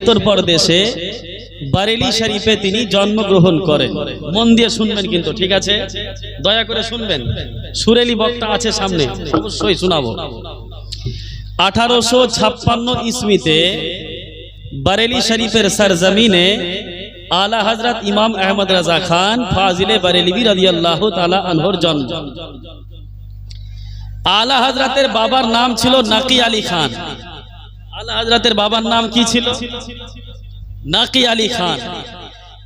উত্তর প্রদেশে বারেলি শরীফে তিনি জন্মগ্রহণ করেন। মন দিয়ে শুনবেন কিন্তু, ঠিক আছে? দয়া করে শুনবেন। সুরেলি বক্তা আছে সামনে, অবশ্যই শোনাবো। আঠারোশো ছাপ্পান্ন ইসমিতে বারেলি শরীফের সরজমিনে আলা হজরত ইমাম আহমদ রাজা খান ফাজিলে বারেলিবি রাদিয়াল্লাহু তালা আনহর জন্ম। আলা হজরতের বাবার নাম ছিল নাকি আলী খান। আলা হজরতের বাবার নাম কি ছিল? নাকি আলী খান।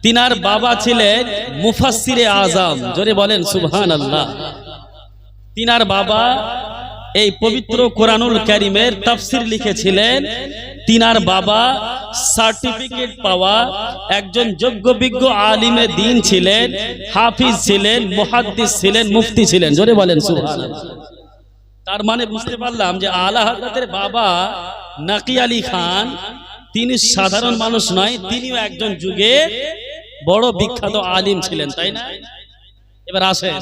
তিনার বাবা ছিলেন মুফাসসিরে আজম জোরে বলেন সুবহান আল্লাহ তিনার বাবা এই পবিত্র কোরআনুল কারিমের তাফসির লিখেছিলেন। তিনার বাবা সার্টিফিকেট পাওয়া একজন যোগ্য বিজ্ঞ আলিমে দিন ছিলেন, হাফিজ ছিলেন, মুহাদ্দিস ছিলেন, মুফতি ছিলেন। জোরে বলেন সুবহান তার মানে বুঝতে পারলাম যে আলা বাবা নাকি আলী খান? তিনি সাধারণ মানুষ নয়, তিনিও একজন যুগে বড় বিখ্যাত আলিম ছিলেন, তাই না? এবার আসেন।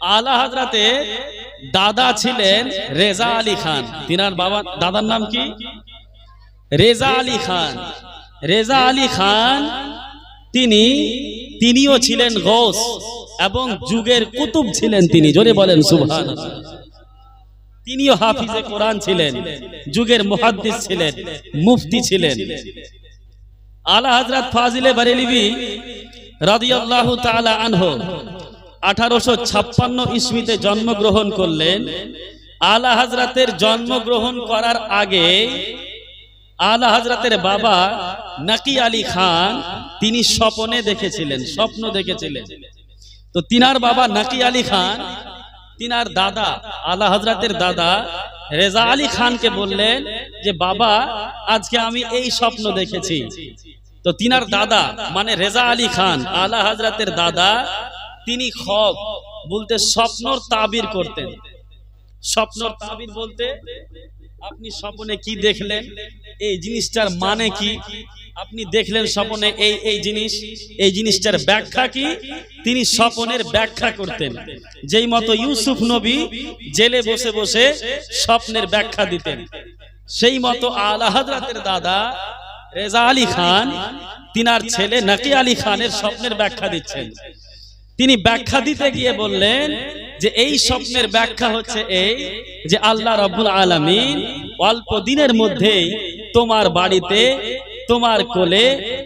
আলা হজরতে দাদা ছিলেন রেজা আলী খান। তিনার বাবা, দাদার নাম কি? রেজা আলী খান। রেজা আলী খান, তিনি, তিনিও ছিলেন গোস এবং যুগের কুতুব ছিলেন তিনি। জোরে বলেন সুবহান তিনিও হাফিজে কোরআন ছিলেন, যুগের মুহাদ্দিস ছিলেন, মুফতি ছিলেন। আলা হযরত ফাজিলে বারেলিবি রাদিয়াল্লাহু তাআলা আনহু 1856 ইসমিতে জন্মগ্রহণ করলেন। আলা হযরতের জন্মগ্রহণ করার আগে আলা হযরতের বাবা নাকি আলী খান তিনি স্বপ্নে দেখেছিলেন, স্বপ্ন দেখেছিলেন। তো তিনার বাবা নাকি আলী খান তিনার দাদা, আলা হজরতের দাদা, রেজা আলী খানকে বললেন যে, বাবা, আজকে আমি এই স্বপ্ন দেখেছি। তো তিনার দাদা মানে রেজা আলী খান, আলা হজরতের দাদা, তিনি খব বলতে স্বপ্নর তাবির করতেন। স্বপ্নর তাবির বলতে, আপনি স্বপ্নে কি দেখলেন? এই জিনিসটার মানে কি? আপনি দেখলেন স্বপনে এই এই জিনিস, এই জিনিসটার ব্যাখ্যা কি? তিনি স্বপনের ব্যাখ্যা করতেন। যেই মতো ইউসুফ নবী জেলে বসে বসে স্বপ্নের ব্যাখ্যা দিতেন। সেই মতো আলা হজরতের দাদা রেজা আলী খান, তিনার ছেলে নাকি আলী খানের স্বপ্নের ব্যাখ্যা দিচ্ছেন। তিনি ব্যাখ্যা দিতে গিয়ে বললেন যে এই স্বপ্নের ব্যাখ্যা হচ্ছে এই যে আল্লাহ রব্বুল আলমিন অল্প দিনের মধ্যেই তোমার বাড়িতে তোমার কোলে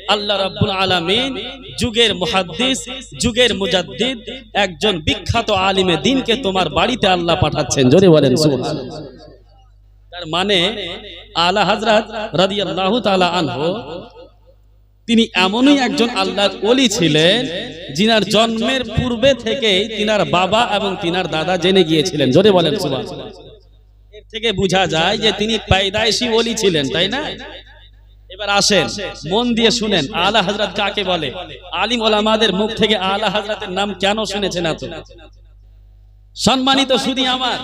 আল্লাহ রাব্বুল আলামিন যুগের মুহাদ্দিস যুগের মুজাদ্দিদ একজন বিখ্যাত আলিমে দিনকে তোমার বাড়িতে আল্লাহ পাঠাচ্ছেন। জোরে বলেন সুবহানাল্লাহ। তার মানে আলা হযরত রাদিয়াল্লাহু তাআলা আনহু তিনি এমনই একজন আল্লাহর ওলি ছিলেন যিনার জন্মের পূর্বে থেকেই তিনার বাবা এবং তিনার দাদা জেনে গিয়েছিলেন। জোরে বলেন সুবহানাল্লাহ। এর থেকে বোঝা যায় যে তিনি পায়দাইশি ওলি ছিলেন তাই না? এবার আসেন, মন দিয়ে শুনেন, আলা হজরত কাকে বলে? আলিম ওলামাদের মুখ থেকে আলা হজরতের নাম কেন শুনেছেন এত? সম্মানিত শুধু আমার,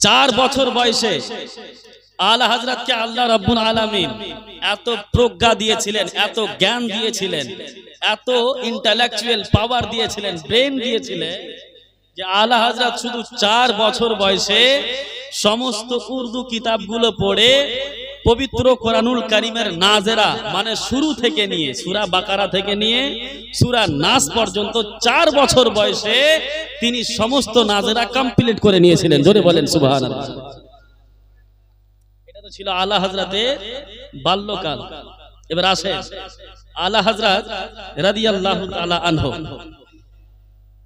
চার বছর বয়সে আলা হজরতকে আল্লাহ রব্বুল আলামিন এত প্রজ্ঞা দিয়েছিলেন, এত জ্ঞান দিয়েছিলেন, এত ইন্টালেকচুয়াল পাওয়ার দিয়েছিলেন ব্রেন দিয়েছিলেন। যে আলা হজরত শুধু চার বছর বয়সে সমস্ত উর্দু কিতাবগুলো পড়ে পবিত্র কোরআনুল কারিমের নাজেরা মানে শুরু থেকে নিয়ে, সুরা বাকারা থেকে নিয়ে, সুরা নাস পর্যন্ত চার বছর বয়সে তিনি সমস্ত নাজেরা কমপ্লিট করে নিয়েছিলেন। জোরে বলেন সুবাহ এটা তো ছিল আলা হাজরাতে বাল্যকাল। এবার আসে আলা হাজরাত রাদিয়াল্লাহু তাআলা আনহু।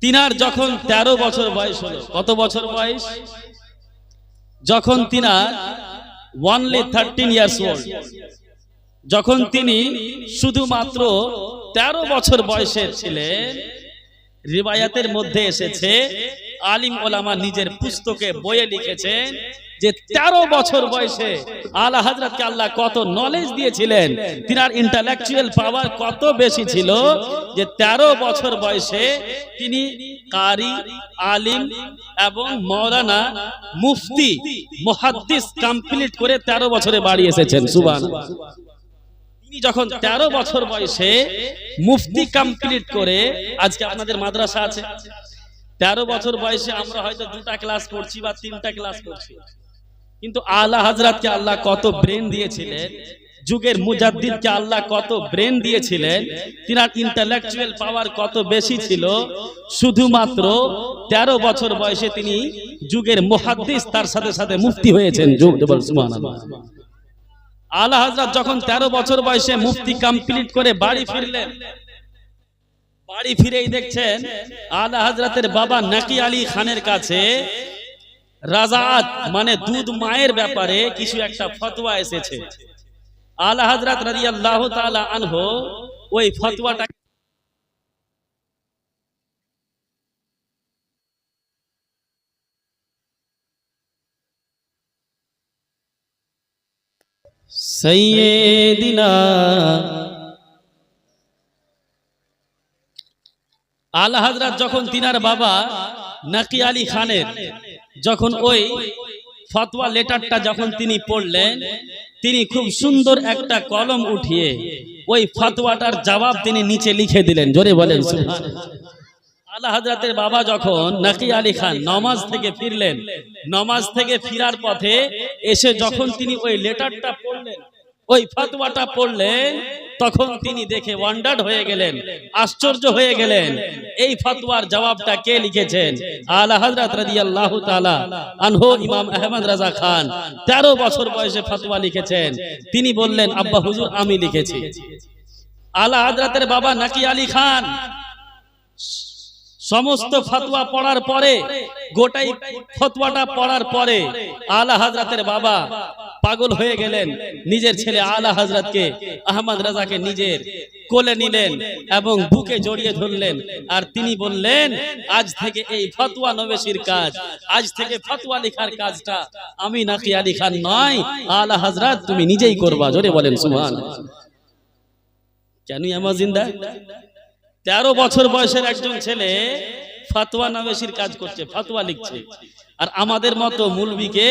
তিনার যখন ১৩ বছর বয়স হলো, কত বছর বয়স? যখন তিনার ওয়ানলি থার্টিন ইয়ার্স ওল্ড যখন তিনি শুধুমাত্র ১৩ বছর বয়সের ছিলেন রিবায়াতের মধ্যে এসেছে। আলিম ওলামা নিজের পুস্তকে বইয়ে লিখেছেন যে ১৩ বছর বয়সে আলা হজরতকে আল্লাহ কত নলেজ দিয়েছিলেন। তিনার ইন্টালেকচুয়াল পাওয়ার কত বেশি ছিল যে ১৩ বছর বয়সে তিনি কারি, আলিম এবং মৌলানা মুফতি, মুহাদ্দিস কমপ্লিট করে ১৩ বছরে বাড়ি এসেছেন। সুবান তিনি যখন ১৩ বছর বয়সে মুফতি কমপ্লিট করে আজকে আপনাদের মাদ্রাসা আছে। তেরো বছর বয়সে আমরা হয়তো দুটা ক্লাস করছি বা তিনটা ক্লাস করছি। কিন্তু আলা হাজরাতকে আল্লাহ কত ব্রেন দিয়েছিলেন যুগের মুজাদ্দিদকে আল্লাহ কত ব্রেন দিয়েছিলেন তিনার ইন্টালেকচুয়াল পাওয়ার কত বেশি ছিল শুধুমাত্র তেরো বছর বয়সে তিনি যুগের মুহাদ্দিস তার সাথে সাথে মুফতি হয়েছেন। যুগ সুবহানাল্লাহ। আলা হাজরাত যখন তেরো বছর বয়সে মুফতি কমপ্লিট করে বাড়ি ফিরলেন, বাড়ি ফিরেই দেখছেন আলা হাজরাতের বাবা নাকি আলী খানের কাছে রাজাত মানে দুধ মায়ের ব্যাপারে কিছু একটা ফতোয়া এসেছে। আলা হাজরাত রাদিয়াল্লাহু তালা আনহু ওই ফতোয়াটা সৈয়দিনা আলা হযরত যখন তিনার বাবা নাকি আলী খানের, যখন ওই ফতোয়া লেটারটা যখন তিনি পড়লেন, তিনি খুব সুন্দর একটা কলম উঠিয়ে ওই ফতোয়াটার জবাব তিনি নিচে লিখে দিলেন জোরে বলেন। আলা হজরতের বাবা যখন নাকি আলী খান নমাজ থেকে ফিরলেন, নমাজ থেকে ফিরার পথে এসে যখন তিনি ওই লেটারটা পড়লেন, ওই ফতোয়াটা পড়লেন, তখন তিনি দেখে ওয়ান্ডার্ড হয়ে গেলেন, আশ্চর্য হয়ে গেলেন, এই ফতোয়ার জবাবটা কে লিখেছেন? আলা হযরত রাদিয়াল্লাহু তাআলা আনহু ইমাম আহমদ রাজা খান 13 বছর বয়সে ফতোয়া লিখেছেন। তিনি বললেন, আব্বা হুজুর, আমি লিখেছি। আলা হযরতের বাবা নাকি আলী খান সমস্ত ফতোয়া পড়ার পরে গোটাই ফতোয়াটা পড়ার পরে আলা হাজরাতের বাবা পাগল হয়ে গেলেন। নিজের ছেলে আলা হাজরাতকে আহমদ রাজাকে নিজের কোলে নিলেন এবং বুকে জড়িয়ে ধরলেন। আর তিনি বললেন আজ থেকে এই ফতোয়া নবেশির কাজ। আজ থেকে ফতোয়া লেখার কাজটা আমি নাকি আলী খান নয় আলা হাজরাত তুমি নিজেই করবা জোরে বলেন সুবহান। কেন আমার জিন্দা? তেরো বছর বয়সের একজন ছেলে ফাতোয়া নামেশির কাজ করছে, ফাতোয়া লিখছে। আর আমাদের মতো মুলবিকে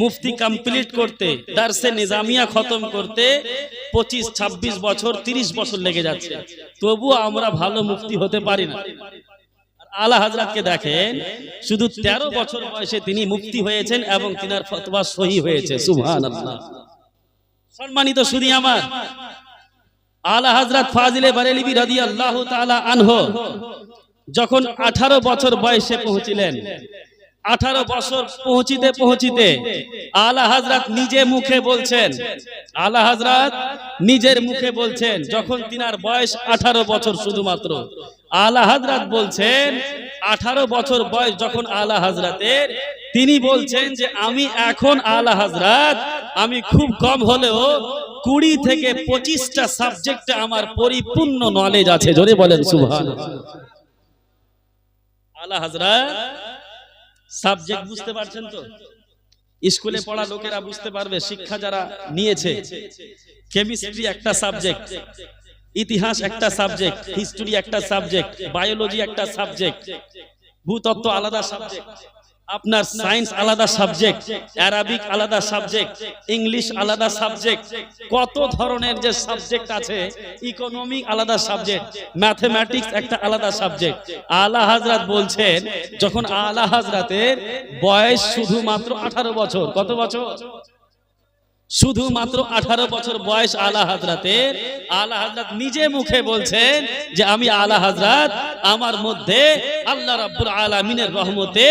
মুফতি কমপ্লিট করতে, দার্সে নিজামিয়া খতম করতে পঁচিশ, ছাব্বিশ বছর, তিরিশ বছর লেগে যাচ্ছে। তবুও আমরা ভালো মুফতি হতে পারি না। আলা হাজরাতকে দেখেন, শুধু তেরো বছর বয়সে তিনি মুক্তি হয়েছেন এবং তিনার ফতোয়া সহি হয়েছে সুবহান সম্মানিত শুধু আমার আলা হযরত ফাজিলে বারেলিবি রাদিয়াল্লাহু তাআলা আনহু, যখন 18 বছর বয়সে পৌঁছিলেন 18 বছর পৌঁছিতে পৌঁছিতে আলা হযরত নিজে মুখে বলছেন, আলা হযরত নিজের মুখে বলছেন, যখন তিনার বয়স 18 বছর শুধুমাত্র, আলা হযরত বলছেন 18 বছর বয়স যখন আলা হযরতের, তিনি বলছেন যে আমি এখন আলা হযরত, আমি খুব কম হলেও কুড়ি থেকে পঁচিশটা সাবজেক্টে আমার পরিপূর্ণ নলেজ আছে। জোরে বলেন সুভান আলা হাজরা সাবজেক্ট বুঝতে পারছেন তো? স্কুলে পড়া লোকেরা বুঝতে পারবে শিক্ষা যারা নিয়েছে। কেমিস্ট্রি একটা সাবজেক্ট ইতিহাস একটা সাবজেক্ট হিস্টোরি একটা সাবজেক্ট বায়োলজি একটা সাবজেক্ট ভূতত্ত্ব আলাদা সাবজেক্ট আপনার সায়েন্স আলাদা সাবজেক্ট অ্যারাবিক আলাদা সাবজেক্ট ইংলিশ আলাদা সাবজেক্ট কত ধরনের যে সাবজেক্ট আছে ইকোনমিক আলাদা সাবজেক্ট ম্যাথমেটিক্স একটা আলাদা সাবজেক্ট আলা হাজরাত বলছেন যখন আলা হাজরাতের বয়স শুধুমাত্র আঠারো বছর কত বছর? শুধুমাত্র আঠারো বছর বয়স আলা হাজরাতের, আলা হাজরাত নিজে মুখে বলছেন যে আমি আলা হাজরাত আমার মধ্যে আল্লাহ রাব্বুল আলামিনের রহমতে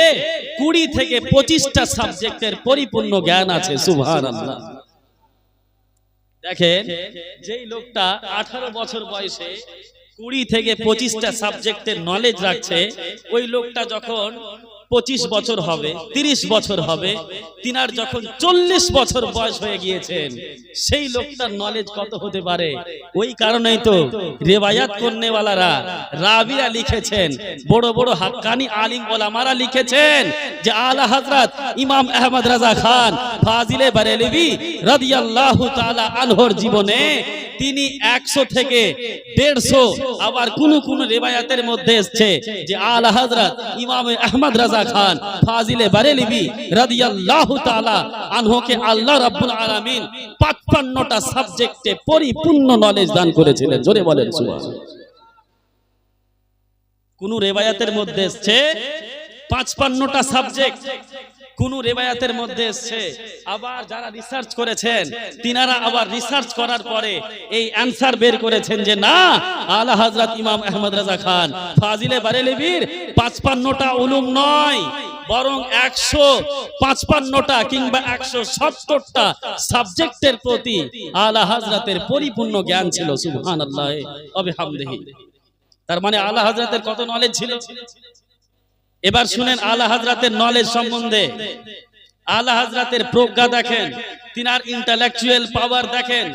কুড়ি থেকে পঁচিশটা সাবজেক্টের পরিপূর্ণ জ্ঞান আছে সুভান আল্লাহ দেখেন, যেই লোকটা আঠারো বছর বয়সে কুড়ি থেকে পঁচিশটা সাবজেক্টের নলেজ রাখছে, ওই লোকটা যখন পঁচিশ বছর হবে, তিরিশ বছর হবে, তিনার যখন চল্লিশ বছর বয়স হয়ে গিয়েছেন, সেই লোকটার নলেজ কত হতে পারে? ওই কারণেই তো রেবায়াত করনেওয়ালারা রাবিরা লিখেছেন, বড় বড় হাক্কানি আলিম ওলামারা লিখেছেন যে আলা হযরত ইমাম আহমদ রাজা খান ফাজিলে বারেলভি রাদিয়াল্লাহু তাআলা আনহর জীবনে তিনি একশো থেকে দেড়শো আবার কোন কোন রেবায়াতের মধ্যে এসছে যে আলা হযরত ইমাম আহমদ রাজা খান, ফাজিলে বারেলিবি রাদিয়াল্লাহু তাআলা আনহুকে আল্লাহ রাব্বুল আলামিন 55টা সাবজেক্টে পরিপূর্ণ নলেজ দান করেছিলেন। জোরে বলেন, সুবহানাল্লাহ। কোন রেবায়াতের মধ্যে এসছে 55টা সাবজেক্ট কোন রেবায়াতের মধ্যে এসছে, আবার যারা রিসার্চ করেছেন, তিনারা আবার রিসার্চ করার পরে এই অ্যানসার বের করেছেন যে না, আলা হযরত ইমাম আহমদ রাজা খান, ফাজিলে বারেলভির পাঁচপান্নটা উলুম নয়, বরং একশো পাঁচপান্নটা কিংবা একশো সত্তরটা সাবজেক্টের প্রতি আলা হাজরাতের পরিপূর্ণ জ্ঞান ছিল সুবহান আল্লাহ তার মানে আলা হাজরাতের কত নলেজ ছিল? এবার শুনেন আলা হাজরাতের নলেজ সম্বন্ধে। আলা হাজরাতের প্রজ্ঞা দেখেন তিনার ইন্টালেকচুয়াল পাওয়ার দেখেন।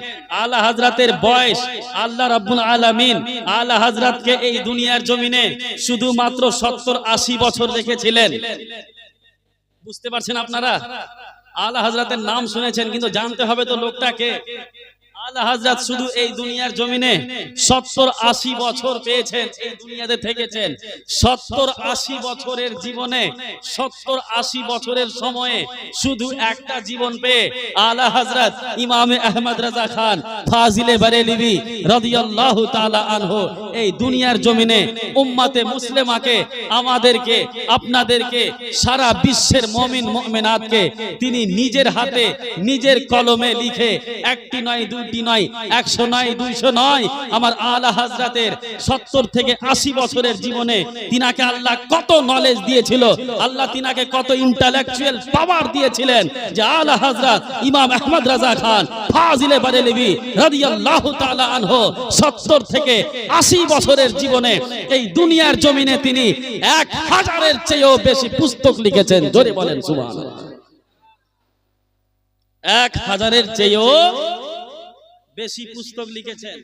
আলা হাজরাতের বয়স আল্লাহ রাব্বুল আলামিন আলা হাজরাতকে এই দুনিয়ার জমিনে শুধুমাত্র সত্তর আশি বছর রেখেছিলেন। বুঝতে পারছেন আপনারা? আলা হাজরাতের নাম শুনেছেন কিন্তু জানতে হবে তো লোকটাকে। আলা হাজরাত শুধু এই দুনিয়ার জমিনে সত্তর আশি বছর পেয়েছেন এই দুনিয়াতে থেকেছেন। সত্তর আশি বছরের জীবনে সত্তর আশি বছরের সময়ে শুধু একটা জীবন পেয়ে আলা হাজরাত ইমামে আহমদ রাজা খান ফাজিলে বারেলিবি রাদিয়াল্লাহু তাআলা আনহু এই দুনিয়ার জমিনে উম্মাতে মুসলিমাকে আমাদেরকে আপনাদেরকে সারা বিশ্বের মমিন মুমিনাতকে তিনি নিজের হাতে নিজের কলমে লিখে একটি নয় দুইটি নয়, একশো নয়, দুইশো নয়। আমার আলা হাজরাতের সত্তর থেকে আশি বছরের জীবনে তিনাকে আল্লাহ কত নলেজ দিয়েছিল, আল্লাহ তিনাকে কত ইন্টালেকচুয়াল পাওয়ার দিয়েছিলেন যে আলা হাজরাত ইমাম আহমদ রাজা খান, ফাজিলে রাদিয়াল্লাহু তাআলা আনহু 70 থেকে 80 বছরের জীবনে এই দুনিয়ার জমিনে তিনি এক হাজারের চেয়েও বেশি পুস্তক লিখেছেন। জোরে বলেন, সুবহানাল্লাহ। এক হাজারের চেয়েও বেশি পুস্তক লিখেছেন।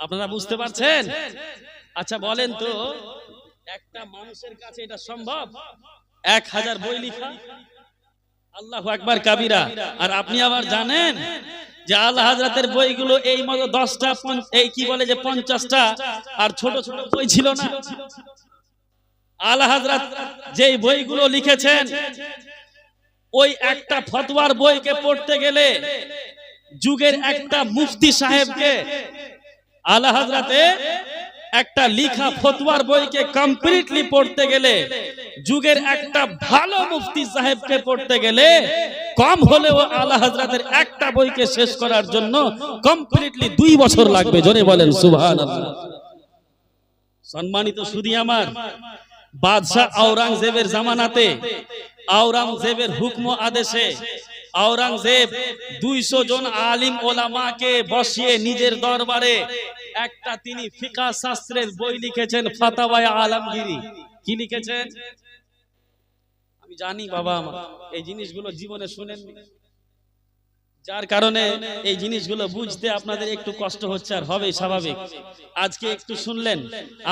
আপনারা বুঝতে পারছেন? আচ্ছা বলেন তো একটা মানুষের কাছে এটা সম্ভব? এক হাজার বই লিখা? আল্লাহ একবার কাবিরা। আর আপনি আবার জানেন যে আল্লাহ হাজরাতের বইগুলো এই মতো দশটা এই কি বলে যে পঞ্চাশটা? আর ছোট ছোট বই ছিল না? আল্লাহ হাজরাত যেই বইগুলো লিখেছেন ওই একটা ফতোয়ার বইকে পড়তে গেলে যুগের একটা মুফতি সাহেবকে আলা হাজরাতে একটা লিখা ফতোয়ার বইকে কমপ্লিটলি পড়তে গেলে, যুগের একটা ভালো মুফতি সাহেবকে পড়তে গেলে, কম হলেও আলা হাজরাতের একটা বইকে শেষ করার জন্য কমপ্লিটলি দুই বছর লাগবে, জোরে বলেন, সুবহানাল্লাহ। সম্মানিত সুদী আমার, বাদশাহ আওরঙ্গজেবের জামানাতে, আওরঙ্গজেবের হুকম আদেশে আওরঙ্গজেব দুইশো জন আলিম ওলামাকে বসিয়ে নিজের দরবারে একটা তিনি ফিকা শাস্ত্রের বই লিখেছেন, ফাতাওয়ায় আলমগিরি। কি লিখেছেন? আমি জানি বাবা আমার, এই জিনিসগুলো জীবনে শুনেন যার কারণে এই জিনিসগুলো বুঝতে আপনাদের একটু কষ্ট হচ্ছে আর হবে স্বাভাবিক। আজকে একটু শুনলেন,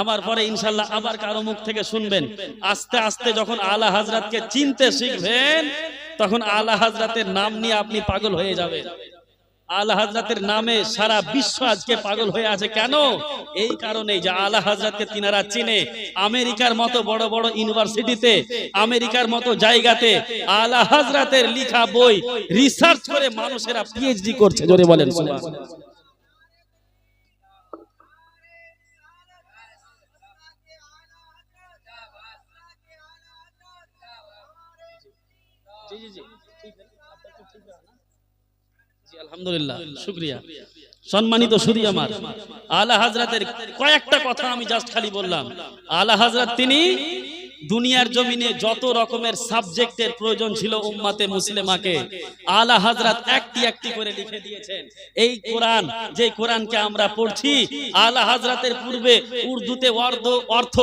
আমার পরে ইনশাল্লাহ আবার কারও মুখ থেকে শুনবেন। আস্তে আস্তে যখন আলা হাজরাতকে চিনতে শিখবেন তখন আলা হাজরাতের নাম নিয়ে আপনি পাগল হয়ে যাবেন। আলা হাজরাতের নামে সারা বিশ্ব আজকে পাগল হয়ে আছে। কেন? এই কারণে যে আলা হাজরাতকে তিনারা চিনে। আমেরিকার মতো বড় বড় ইউনিভার্সিটিতে, আমেরিকার মতো জায়গাতে আলা হাজরাতের লিখা বই রিসার্চ করে মানুষেরা পিএইচডি করছে। জোরে বলেন সম্মানিত আমার আলা হাজরাতের কয়েকটা কথা আমি জাস্ট খালি বললাম। আলা হাজরাত তিনি দুনিয়ার জমিনে যত রকমের সাবজেক্টের প্রয়োজন ছিল উম্মাতে মুসলিমাকে, আলা হাজরাত একটি একটি করে লিখে দিয়েছেন। এই কোরআন যে কোরআনকে আমরা পড়ছি, আলা হাজরাতের পূর্বে উর্দুতে অর্ধ অর্থ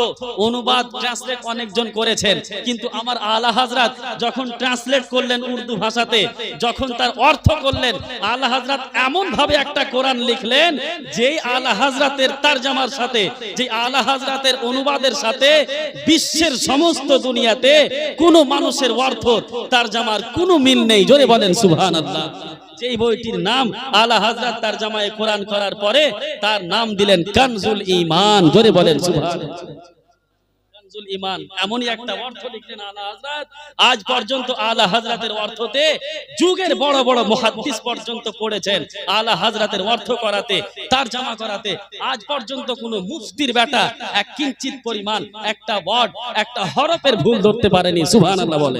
অনুবাদ ট্রান্সলেট অনেকজন করেছেন। কিন্তু আমার আলা হাজরাত যখন ট্রান্সলেট করলেন উর্দু ভাষাতে, যখন তার অর্থ করলেন, আলা হাজরাত এমন ভাবে একটা কোরআন লিখলেন, যেই আলা হাজরাতের তারজামার সাথে যে আলা হাজরাতের অনুবাদের সাথে বিশ্বের সমস্ত দুনিয়াতে কোন মানুষের অর্থ, তার জামার কোনো মিল নেই। জোরে বলেন, সুবহানাল্লাহ। যেই বইটির নাম আলা হাজরাত, তার জামায় কোরআন করার পরে তার নাম দিলেন কানজুল ইমান জোরে বলেন, সুবহানাল্লাহ। কনজুল ইমান এমনই একটা অর্থ লিখলেন আলা হযরত। আজ পর্যন্ত আলা হযরতের অর্থতে যুগের বড় বড় মুহাদ্দিস পর্যন্ত পড়েছেন। আলা হযরতের অর্থ করাতে তার জামা করাতে আজ পর্যন্ত কোনো মুফতির বেটা এক কিঞ্চিত পরিমাণ একটা ওয়ার্ড একটা হরফের ভুল ধরতে পারেনি সুবহানাল্লাহ বলে।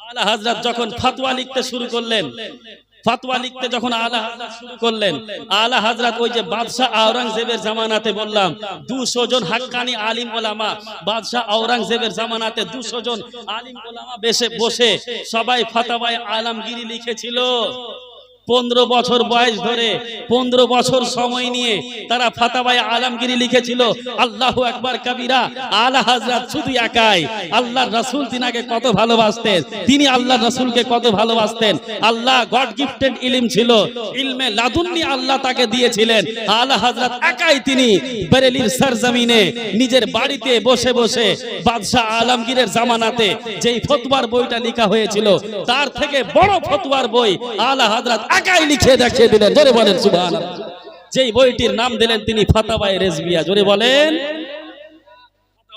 আলা হযরত যখন ফতোয়া লিখতে শুরু করলেন ফতোয়া লিখতে যখন আলা শুরু করলেন, আলা হাজরাত ওই যে বাদশাহ আওরঙ্গজেবের জামানাতে বললাম, দুশো জন হাক্কানি আলিম ওলামা, বাদশাহ আওরঙ্গজেবের জামানাতে দুশো জন আলিম ওলামা বেশে বসে সবাই ফাতাওয়ায় আলমগিরি লিখেছিল। পনেরো বছর বয়স ধরে পনেরো বছর সময় নিয়ে তারা ফাতাবায় আলমগিরি লিখেছিল আল্লাহ একবার কবিরা আলা হাজরাত শুধু একাই আল্লাহ রাসূল তিনাকে কত ভালোবাসতেন তিনি আল্লাহ রাসূলকে কত ভালোবাসতেন আল্লাহ গড গিফটেড ইলম ছিল ইলমে লাদুন্নি আল্লাহ তাকে দিয়েছিলেন আলা হাজরাত একাই তিনি বেরেলির সরজমিনে নিজের বাড়িতে বসে বসে বাদশাহ আলমগীরের জামানাতে যেই ফতুয়ার বইটা লেখা হয়েছিল তার থেকে বড় ফতুয়ার বই আলা হাজরাত একাই লিখে দেখিয়ে দিলেন, জোরে বলেন সুবহানাল্লাহ। যেই বইটির নাম দিলেন তিনি ফাতাবায়ে রেজবিয়া, জোরে বলেন।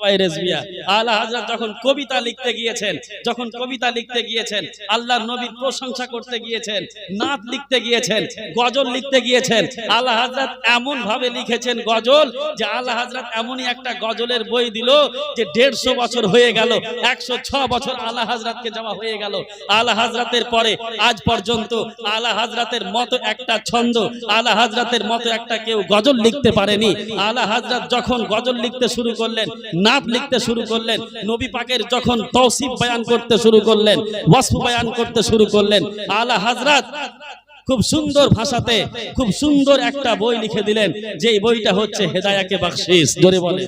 ফাতাওয়ায়ে রেজবিয়া। আলা হযরত যখন কবিতা লিখতে গিয়েছেন যখন কবিতা লিখতে গিয়েছেন আল্লাহর নবীর প্রশংসা করতে গিয়েছেন নাত লিখতে গিয়েছেন গজল লিখতে গিয়েছেন আল্লাহ হযরত এমন ভাবে লিখেছেন গজল যে আল্লাহ হযরত এমনই একটা গজলের বই দিল যে দেড়শো বছর হয়ে গেল একশো ছ বছর যাওয়া হয়ে গেল। আল্লাহ হযরতের পরে আজ পর্যন্ত আল্লাহ হযরতের মতো একটা ছন্দ আল্লাহ হযরতের মতো একটা কেউ গজল লিখতে পারেনি। আল্লাহ হযরত যখন গজল লিখতে শুরু করলেন নাত লিখতে শুরু করলেন। নবী পাকের যখন তৌসিফ বয়ান করতে শুরু করলেন, ওয়াসফ বয়ান করতে শুরু করলেন, আলা হযরত খুব সুন্দর ভাষাতে, খুব সুন্দর একটা বই লিখে দিলেন, যেই বইটা হচ্ছে হেদায়াকে বখশিস জোরে বলে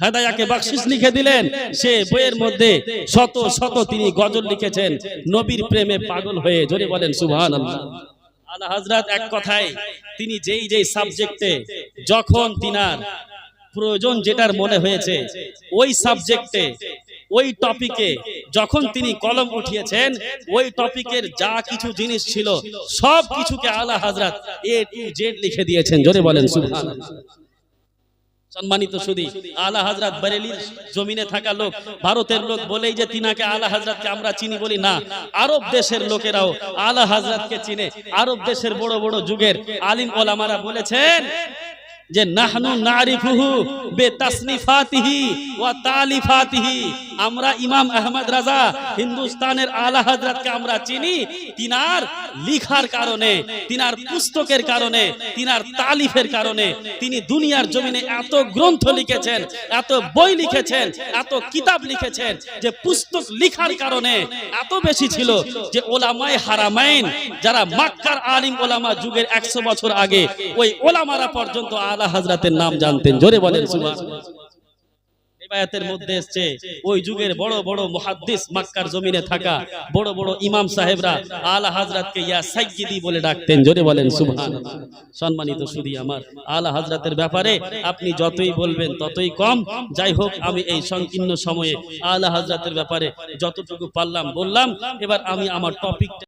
হেদায়াকে বখশিস লিখে দিলেন, সে বইয়ের মধ্যে শত শত তিনি গজল লিখেছেন, নবীর প্রেমে পাগল হয়ে, জোরে বলেন, সুবহানাল্লাহ। আলা হযরত এক কথায়, তিনি যেই যেই সাবজেক্টে যখন তিনার প্রয়োজন যেটার মনে হয়েছে, ওই সাবজেক্টে ওই টপিকে যখন তিনি কলম উঠিয়েছেন, ওই টপিকের যা কিছু জিনিস ছিল, সব কিছুকে আলা হাজরাত এ টু জেড লিখে দিয়েছেন। জোরে বলেন, সুবহানাল্লাহ। সম্মানিত সুদী, আলা হাজরাত বরেলির জমিনে থাকা লোক, ভারতের লোক বলেই যে তিনাকে আলা হাজরাতকে আমরা চিনি বলি না। আরব দেশের লোকেরাও আলা হাজরাতকে চিনে। আরব দেশের বড় বড় যুগের আলিম ওলামারা বলেছেন যে নাহনু নারিফুহু বে তাসনিফাতিহি ওয়া তালিফাতিহি। আমরা ইমাম আহমদ রাজা হিন্দুস্তানের আলা হযরতকে আমরা চিনি, তিনার লিখার কারণে, তিনার পুস্তকের কারণে, তিনার তালিফের কারণে, তিনি দুনিয়ার জমিনে এত গ্রন্থ লিখেছেন, এত বই লিখেছেন, এত কিতাব লিখেছেন যে পুস্তক লিখার কারণে এত বেশি ছিল যে ওলামায়ে হারামাইন, যারা মক্কার আলিম ওলামা যুগের 100 বছর আগে ওই ওলামারা পর্যন্ত আলা হাজরাতের নাম জানতেন। জোরে বলেন আপনি যতই বলবেন ততই কম। যাই হোক, আমি এই সংকীর্ণ সময়ে আলা হাজরাতের ব্যাপারে যতটুকু পারলাম বললাম। এবার আমি আমার টপিকটা